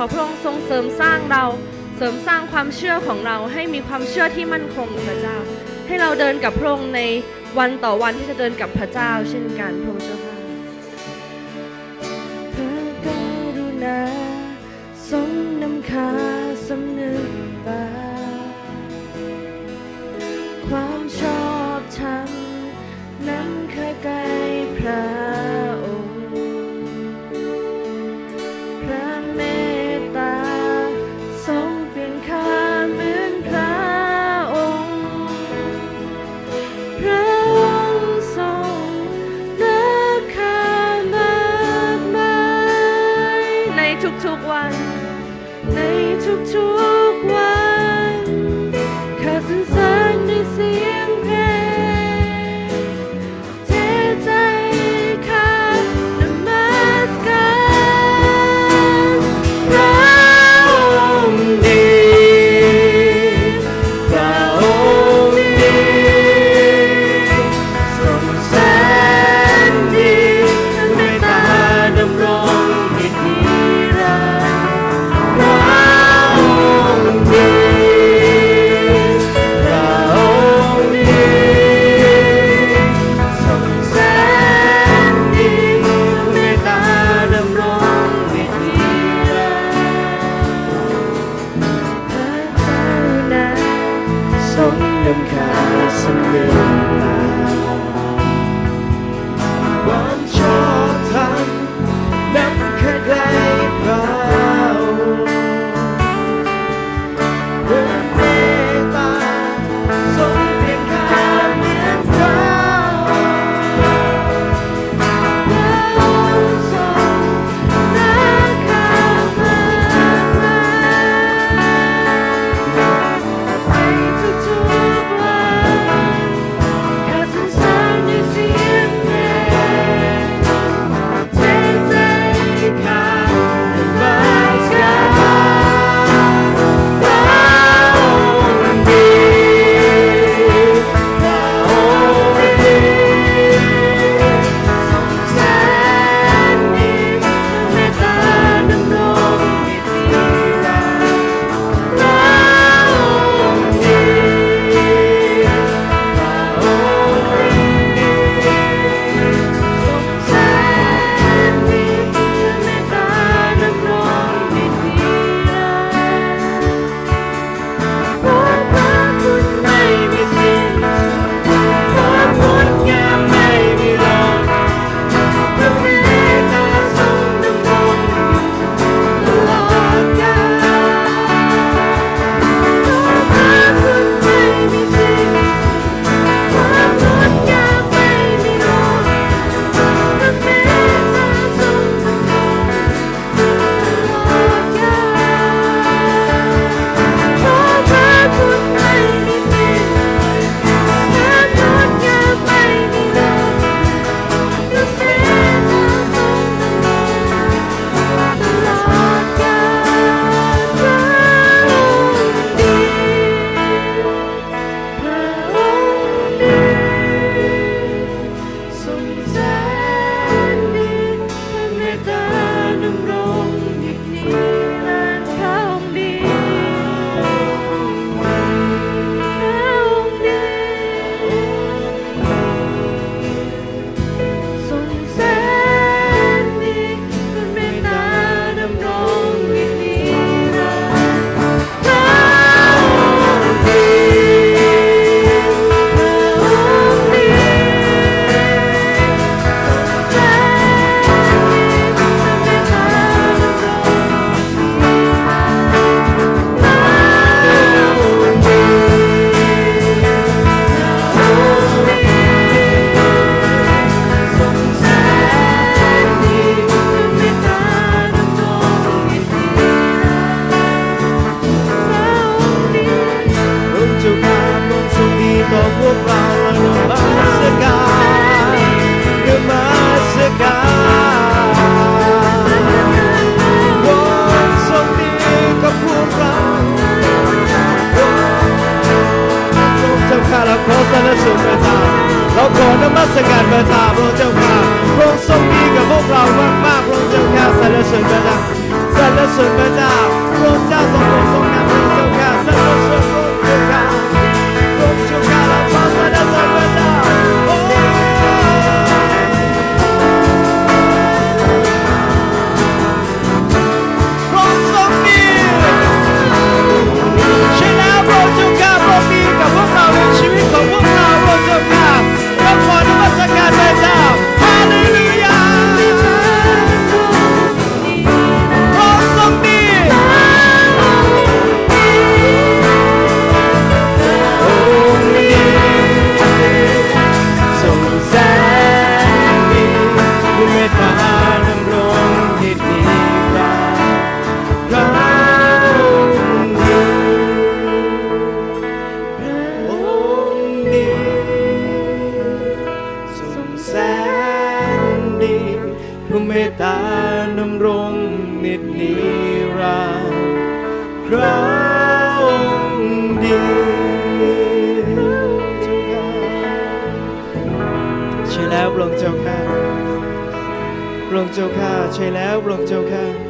ขอพระองค์ทรงเสริมสร้างเรา เสริมสร้างความเชื่อของเราให้มีความเชื่อที่มั่นคงพระเจ้า ให้เราเดินกับพระองค์ในวันต่อวันที่จะเดินกับพระเจ้า เช่นกันพระเจ้าค่ะพระกรุณาทรงนำข้า Because someday မစကပတာဘုံကြောင့်ပါဘုံဆုံးပြီးကဘုံလောက်ဝမ်းမဘုံကြောင့်ဆရဆွေပတာဆရဆွေပတာ ผู้ตาดำรงนิดนิรันดร์พระองค์ดีใช่แล้วพระองค์เจ้าข้าพระองค์เจ้าข้าใช่แล้วพระองค์เจ้าข้า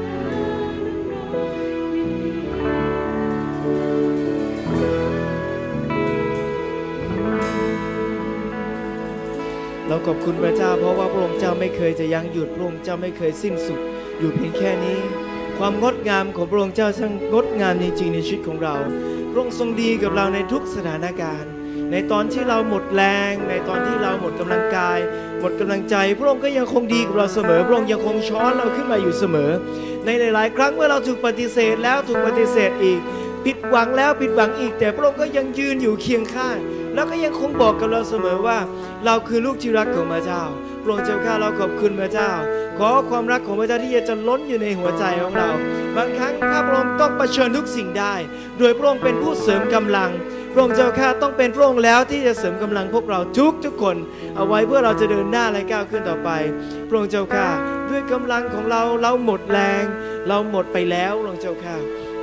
เราขอบคุณพระเจ้า เพราะว่าพระองค์เจ้าไม่เคยจะยั้งหยุดพระองค์เจ้าไม่เคยสิ้นสุด อยู่เพียงแค่นี้ ความงดงามของพระองค์เจ้าช่างงดงามจริงๆในชีวิตของเราพระองค์ทรงดีกับเราในทุกสถานการณ์ ในตอนที่เราหมดแรง ในตอนที่เราหมดกำลังกาย หมดกำลังใจ พระองค์ก็ยังคงดีกับเราเสมอ พระองค์ยังคงช้อนเราขึ้นมาอยู่เสมอ ในหลาย ๆ ครั้งเมื่อเราถูกปฏิเสธแล้วถูกปฏิเสธอีก ผิดหวังแล้วผิดหวังอีก แต่พระองค์ก็ยังยืนอยู่เคียงข้าง แล้วก็ยังคงบอกกับเราเสมอว่า เราคือลูกที่รักของพระเจ้าพระองค์เจ้าข้าเราขอบคุณพระเจ้า ขอความรักของพระเจ้าที่จะล้นอยู่ในหัวใจของเรา บางครั้งถ้าพระองค์ต้องเผชิญทุกสิ่งได้ โดยพระองค์เป็นผู้เสริมกำลังพระองค์เจ้าข้าต้องเป็นพระองค์แล้วที่จะเสริมกำลังพวกเราทุกทุกคน เอาไว้เพื่อเราจะเดินหน้าและก้าวขึ้นต่อไปพระองค์เจ้าข้าด้วยกำลังของเราเราหมดแรง เราหมดไปแล้วพระองค์เจ้าข้า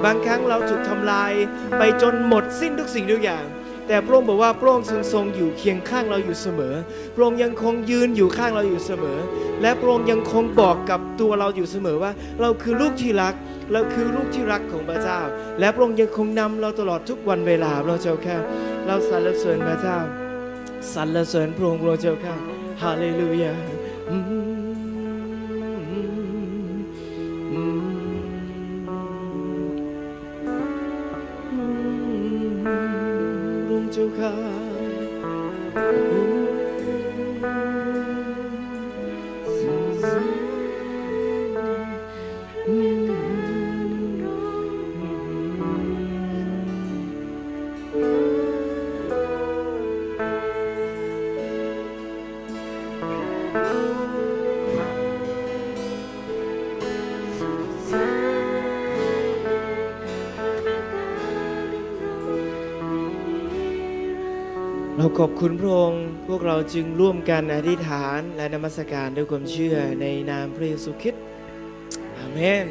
บางครั้งเราถูกทำลายไปจนหมดสิ้นทุกสิ่งทุกอย่าง แต่พระองค์บอกว่าพระองค์ทรงทรงอยู่เคียงข้างเราอยู่เสมอ พระองค์ยังคงยืนอยู่ข้างเราอยู่เสมอ และพระองค์ยังคงบอกกับตัวเราอยู่เสมอว่า เราคือลูกที่รัก เราคือลูกที่รักของพระเจ้า และพระองค์ยังคงนำเราตลอดทุกวันเวลาพระองค์เจ้าค่ะเราสรรเสริญพระเจ้าสรรเสริญพระองค์พระองค์เจ้าค่ะฮาเลลูยา เราขอบคุณพระองค์พวกเราจึงร่วมกันอธิษฐานและนมัสการด้วยความเชื่อในนามพระเยซูคริสต์อาเมน